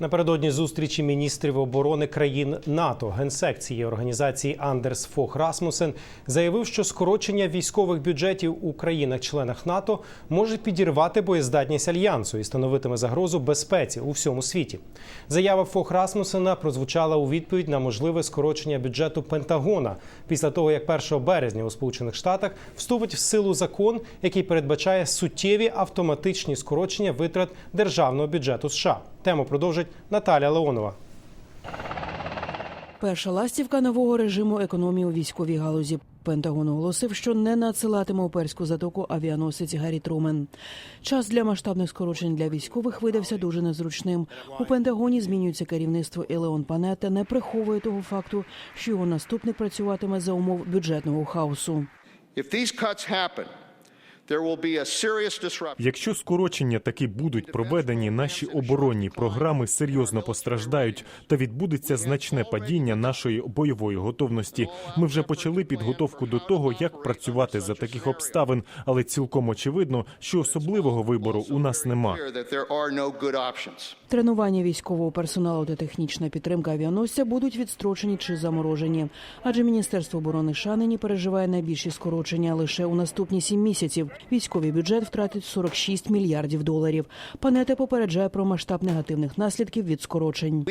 Напередодні зустрічі міністрів оборони країн НАТО генсек цієї організації Андерс Фох Расмусен заявив, що скорочення військових бюджетів у країнах-членах НАТО може підірвати боєздатність альянсу і становитиме загрозу безпеці у всьому світі. Заява Фох Расмусена прозвучала у відповідь на можливе скорочення бюджету Пентагона після того, як 1 березня у Сполучених Штатах вступить в силу закон, який передбачає суттєві автоматичні скорочення витрат державного бюджету США. Тему продовжить Наталя Леонова. Перша ластівка нового режиму економії у військовій галузі. Пентагон оголосив, що не надсилатиме у перську затоку авіаносець Гаррі Трумен. Час для масштабних скорочень для військових видався дуже незручним. У Пентагоні змінюється керівництво і Леон Панета не приховує того факту, що його наступник працюватиме за умов бюджетного хаосу. If these cuts happen, Якщо скорочення таки будуть проведені, наші оборонні програми серйозно постраждають та відбудеться значне падіння нашої бойової готовності. Ми вже почали підготовку до того, як працювати за таких обставин, але цілком очевидно, що особливого вибору у нас нема. Clear that there are no good options. Тренування військового персоналу та технічна підтримка авіаносця будуть відстрочені чи заморожені. Адже Міністерство оборони США нині переживає найбільші скорочення лише у наступні сім місяців. Військовий бюджет втратить 46 мільярдів доларів. Панете попереджає про масштаб негативних наслідків від скорочень.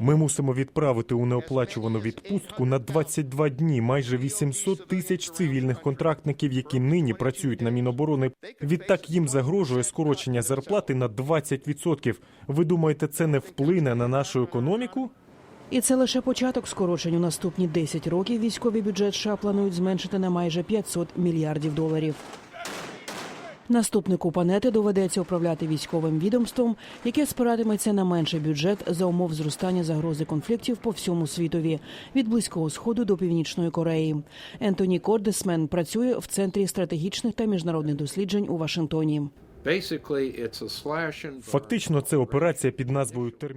Ми мусимо відправити у неоплачувану відпустку на 22 дні майже 800 тисяч цивільних контрактників, які нині працюють на Міноборони. Відтак їм загрожує скорочення зарплати на 20%. Ви думаєте, це не вплине на нашу економіку? І це лише початок скорочень. У наступні 10 років військовий бюджет США планують зменшити на майже 500 мільярдів доларів. Наступнику панети доведеться управляти військовим відомством, яке спиратиметься на менший бюджет за умов зростання загрози конфліктів по всьому світові від близького сходу до північної Кореї. Ентоні Кордесмен працює в центрі стратегічних та міжнародних досліджень у Вашингтоні. Фактично, це операція під назвою термін.